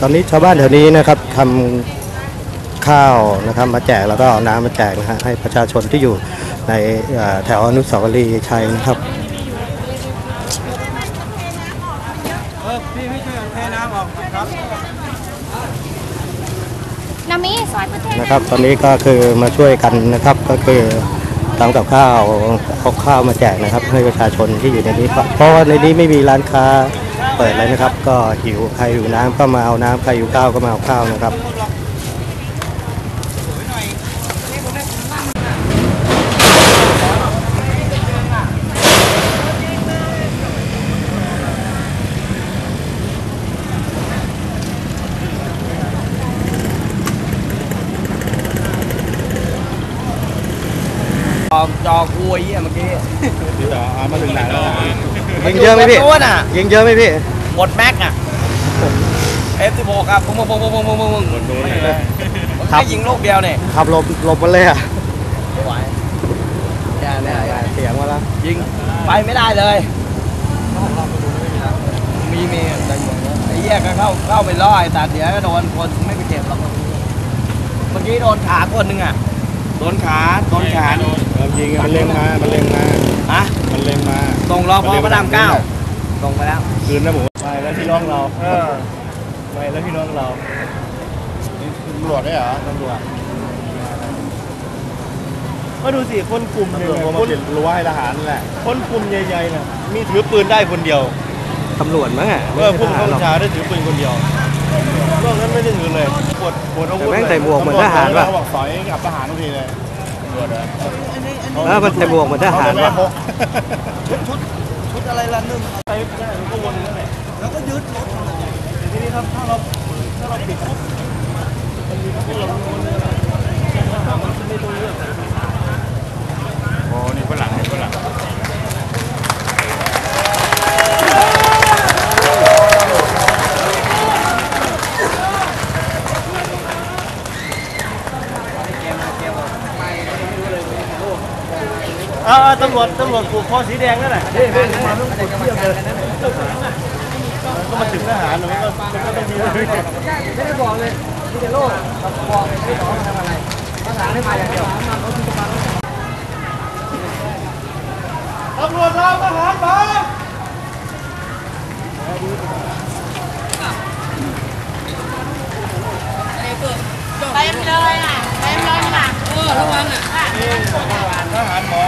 ตอนนี้ชาวบ้านแถวนี้นะครับทำข้าวนะครับมาแจกแล้วก็เอาน้ำมาแจกนะฮะให้ประชาชนที่อยู่ในแถวอนุสาวรีย์ชัยนะครับนะครับ ตอนนี้ก็คือมาช่วยกันนะครับก็คือ ทำกับข้าวเอาข้าวมาแจกนะครับ ให้ประชาชนที่อยู่ในนี้ เพราะว่าในนี้ไม่มีร้านค้าเปิดเลยนะครับ ก็หิวใครหิวน้ำก็มาเอาน้ำใครหิวข้าวก็มาเอาข้าวนะครับ จอจอคุยเมื่อกี้มาถึงไหนแล้วยิงเยอะไหมพี่ตัวน่ะ ยิงเยอะไหมพี่หมดแม็กอะ F16 ครับปุ้งปุ้งปุ้งปุ้งปุ้งปุ้งปุ้งมันแค่ยิงลูกเดียวเนี่ยขับหลบหลบมาเลยอะไม่ไหวแย่แน่แย่เสียงมาแล้วยิงไปไม่ได้เลยมีมีแต่อยู่ไอ้เหี้ยก็เข้าเข้าไปล่อไอ้ตาเสียก็โดนคนไม่ไปเจ็บหรอกเมื่อกี้โดนขาคนหนึงอะ โดนขาโดนขาโดนยิงมันเล็งมา มันเล็งมาฮะมันเล็งมาตรงรอพอพระรามเก้าตรงไปแล้ว คืนนะหมูไปแล้วพี่น้องเราเออไปแล้วพี่น้องเราตำรวจได้เหรอตำรวจก็ดูสิคนกลุ่มหนึ่งคนรั้วให้ทหารนั่นแหละคนกลุ่มใหญ่ๆน่ะมีถือปืนได้คนเดียวตำรวจมั้งอะเออผู้บังคับบัญชาได้ถือปืนคนเดียวเรื่องนั้นไม่ได้ถือ เลยปวดปวดอาวุธแต่แม่งใส่หมวกเหมือนทหารว่ะเขาบอกสอยกับทหารทุกทีเลยตำรวจเหรอเออมันใส่หมวกเหมือนทหารว่ะ ชุดอะไรละนึงไปได้มันก็วนอยู่นั่นแหละ แล้วก็ยึดรถ แต่ทีนี้ถ้าถ้าเราถ้าเราปิดปุ๊บมันมีพวกเราวนเลยทหารมันไม่ต้องเลือกโอ้นี่ฝรั่งนี่ฝรั่ง เออตำรวจตำรวจผูกคอสีแดงนั่นแหละนี่นี่มาต้องผูกเทียบเลยก็มาถึงทหารมันก็มันก็ต้องมีเลยไม่ได้บอกเลยที่จะโลกบอกไม่บอกทำอะไรภาษาให้มาอย่างเดียวตำรวจเราทหารมาเต็มเลยอะเต็มเลยน่ะเออระวังอะทหารหมอไม่ต้อง